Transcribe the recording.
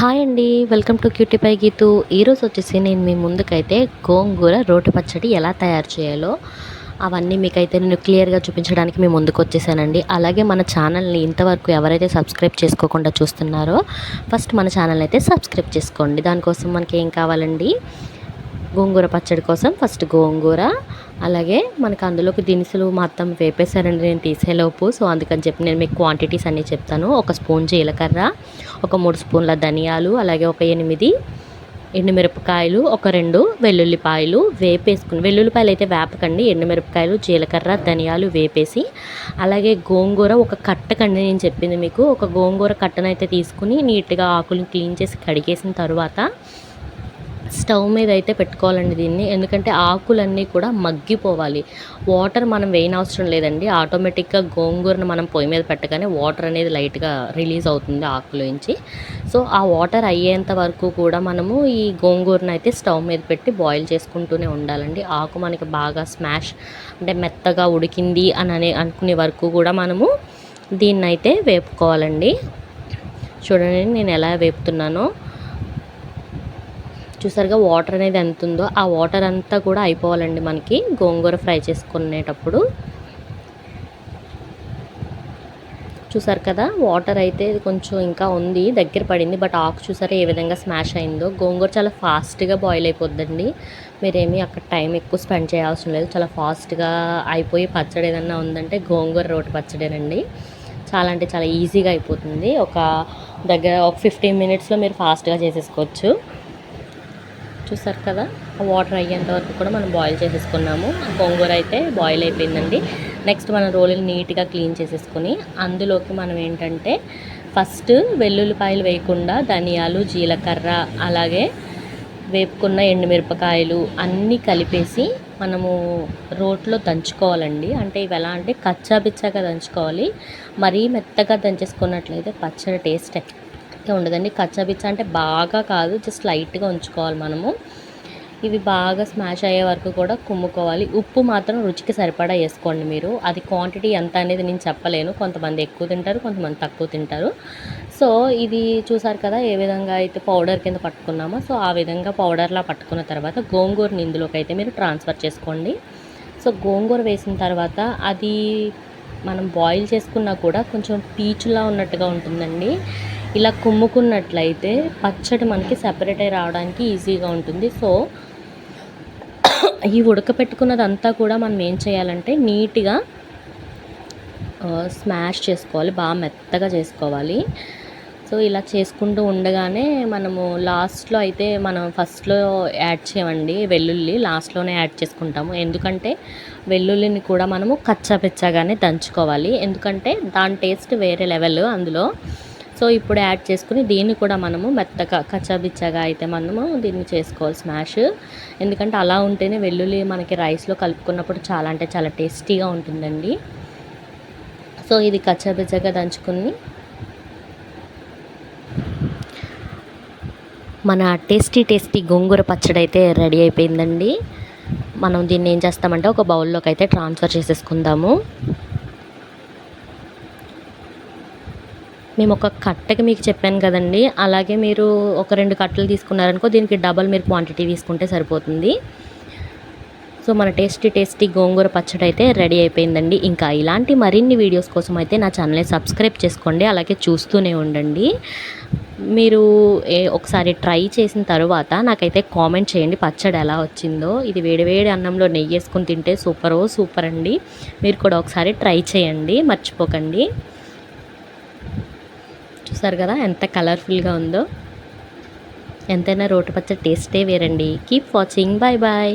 Hi అండి welcome to cutie pie Geethu. ఈరోజు వచ్చేసి నేను మీ ముందుకైతే గోంగూర రోటి పచ్చడి ఎలా తయారు చేయాలో అవన్నీ మీకైతే నేను క్లియర్గా చూపించడానికి మీ ముందుకు వచ్చేసానండి. అలాగే మన ఛానల్ని ఇంతవరకు ఎవరైతే సబ్స్క్రైబ్ చేసుకోకుండా చూస్తున్నారో ఫస్ట్ మన ఛానల్ అయితే సబ్స్క్రైబ్ చేసుకోండి. దానికోసం మనకి ఏం కావాలండి? గోంగూర పచ్చడి కోసం ఫస్ట్ గోంగూర అలాగే మనకు అందులోకి దినుసులు మొత్తం వేపేశారండి నేను తీసేలోపు. సో అందుకని చెప్పి నేను మీకు క్వాంటిటీస్ అన్నీ చెప్తాను. ఒక స్పూన్ జీలకర్ర ఒక మూడు స్పూన్ల ధనియాలు అలాగే ఒక ఎనిమిది ఎండుమిరపకాయలు ఒక రెండు వెల్లుల్లిపాయలు వేపేసుకుని వెల్లుల్లిపాయలు అయితే వేపకండి ఎండుమిరపకాయలు జీలకర్ర ధనియాలు వేపేసి అలాగే గోంగూర ఒక కట్టకండి నేను చెప్పింది మీకు. ఒక గోంగూర కట్టనైతే తీసుకుని నీట్గా ఆకులను క్లీన్ చేసి కడిగేసిన తర్వాత స్టవ్ మీద అయితే పెట్టుకోవాలండి దీన్ని. ఎందుకంటే ఆకులన్నీ కూడా మగ్గిపోవాలి. వాటర్ మనం వేయన అవసరం లేదండి. ఆటోమేటిక్గా గోంగూరను మనం పొయ్యి మీద పెట్టగానే వాటర్ అనేది లైట్గా రిలీజ్ అవుతుంది ఆకులోంచి సో ఆ వాటర్ అయ్యేంత వరకు కూడా మనము ఈ గోంగూరను అయితే స్టవ్ మీద పెట్టి బాయిల్ చేసుకుంటూనే ఉండాలండి. ఆకు మనకి బాగా స్మాష్ అంటే మెత్తగా ఉడికింది అని అనే అనుకునే వరకు కూడా మనము దీన్నైతే వేపుకోవాలండి. చూడండి నేను ఎలా వేపుతున్నానో. చూసారుగా వాటర్ అనేది ఎంత ఉందో ఆ వాటర్ అంతా కూడా అయిపోవాలండి మనకి గోంగూర ఫ్రై చేసుకునేటప్పుడు. చూసారు కదా వాటర్ అయితే కొంచెం ఇంకా ఉంది దగ్గర పడింది బట్ ఆకు చూసారా ఏ విధంగా స్మాష్ అయిందో. గోంగూర చాలా ఫాస్ట్గా బాయిల్ అయిపోద్దండి. మీరేమీ అక్కడ టైం ఎక్కువ స్పెండ్ చేయాల్సిన లేదు చాలా ఫాస్ట్గా అయిపోయి పచ్చడి ఏదన్నా ఉందంటే గోంగూర రోటి పచ్చడేనండి. చాలా అంటే చాలా ఈజీగా అయిపోతుంది. ఒక దగ్గర ఒక ఫిఫ్టీన్ మినిట్స్లో మీరు ఫాస్ట్గా చేసేసుకోవచ్చు. చూసారు కదా? వాటర్ అయ్యేంత వరకు కూడా మనం బాయిల్ చేసేసుకున్నాము. గోంగూర అయితే బాయిల్ అయిపోయిందండి. నెక్స్ట్ మనం రోలుని నీట్గా క్లీన్ చేసేసుకుని అందులోకి మనం ఏంటంటే ఫస్ట్ వెల్లుల్లిపాయలు వేయకుండా ధనియాలు జీలకర్ర అలాగే వేపుకున్న ఎండుమిరపకాయలు అన్నీ కలిపేసి మనము రోట్లో దంచుకోవాలండి. అంటే ఇవి ఎలా అంటే కచ్చాబిచ్చాగా దంచుకోవాలి. మరీ మెత్తగా దంచేసుకున్నట్లయితే పచ్చడి టేస్ట్. అయితే ఉండదండి. కచ్చబిచ్చ అంటే బాగా కాదు జస్ట్ లైట్గా ఉంచుకోవాలి మనము. ఇవి బాగా స్మాష్ అయ్యే వరకు కూడా కుమ్ముకోవాలి. ఉప్పు మాత్రం రుచికి సరిపడా వేసుకోండి మీరు. అది క్వాంటిటీ ఎంత అనేది నేను చెప్పలేను. కొంతమంది ఎక్కువ తింటారు కొంతమంది తక్కువ తింటారు. సో ఇది చూసారు కదా ఏ విధంగా అయితే పౌడర్ కింద పట్టుకున్నామో సో ఆ విధంగా పౌడర్లా పట్టుకున్న తర్వాత గోంగూరని ఇందులోకి అయితే మీరు ట్రాన్స్ఫర్ చేసుకోండి. సో గోంగూర వేసిన తర్వాత అది మనం బాయిల్ చేసుకున్నా కూడా కొంచెం పీచులా ఉన్నట్టుగా ఉంటుందండి. ఇలా కుమ్ముకున్నట్లయితే పచ్చడి మనకి సెపరేట్ అయి రావడానికి ఈజీగా ఉంటుంది. సో ఈ ఉడకపెట్టుకున్నదంతా కూడా మనం ఏం చేయాలంటే నీట్గా స్మాష్ చేసుకోవాలి. బాగా మెత్తగా చేసుకోవాలి. సో ఇలా చేసుకుంటూ ఉండగానే మనము లాస్ట్లో అయితే మనం ఫస్ట్లో యాడ్ చేయమండి వెల్లుల్లి. లాస్ట్లోనే యాడ్ చేసుకుంటాము. ఎందుకంటే వెల్లుల్లిని కూడా మనము కచ్చాపిచ్చాగానే దంచుకోవాలి. ఎందుకంటే దాని టేస్ట్ వేరే లెవెల్ అందులో. సో ఇప్పుడు యాడ్ చేసుకుని దీన్ని కూడా మనము మెత్తగా కచ్చాబిచ్చాగా అయితే మనము దీన్ని చేసుకోవాలి స్మాష్. ఎందుకంటే అలా ఉంటేనే వెల్లుల్లి మనకి రైస్లో కలుపుకున్నప్పుడు చాలా అంటే చాలా టేస్టీగా ఉంటుందండి. సో ఇది కచ్చాబిచ్చాగా దంచుకుని మన టేస్టీ టేస్టీ గోంగూర పచ్చడి అయితే రెడీ అయిపోయిందండి. మనం దీన్ని ఏం చేస్తామంటే ఒక బౌల్లోకి అయితే ట్రాన్స్ఫర్ చేసేసుకుందాము. మేము ఒక కట్టకి మీకు చెప్పాను కదండి. అలాగే మీరు ఒక రెండు కట్టలు తీసుకున్నారనుకో దీనికి డబల్ మీరు క్వాంటిటీ తీసుకుంటే సరిపోతుంది. సో మన టేస్టీ టేస్టీ గోంగూర పచ్చడి అయితే రెడీ అయిపోయిందండి. ఇంకా ఇలాంటి మరిన్ని వీడియోస్ కోసం అయితే నా ఛానల్ని సబ్స్క్రైబ్ చేసుకోండి. అలాగే చూస్తూనే ఉండండి. మీరు ఒకసారి ట్రై చేసిన తర్వాత నాకైతే కామెంట్ చేయండి పచ్చడి ఎలా వచ్చిందో. ఇది వేడివేడి అన్నంలో నెయ్యి వేసుకుని తింటే సూపరో సూపర్ అండి మీరు కూడా ఒకసారి ట్రై చేయండి. మర్చిపోకండి. చూసారు కదా ఎంత కలర్ఫుల్గా ఉందో. ఎంతైనా రోటి పచ్చడి టేస్టే వేరండి. Keep watching bye bye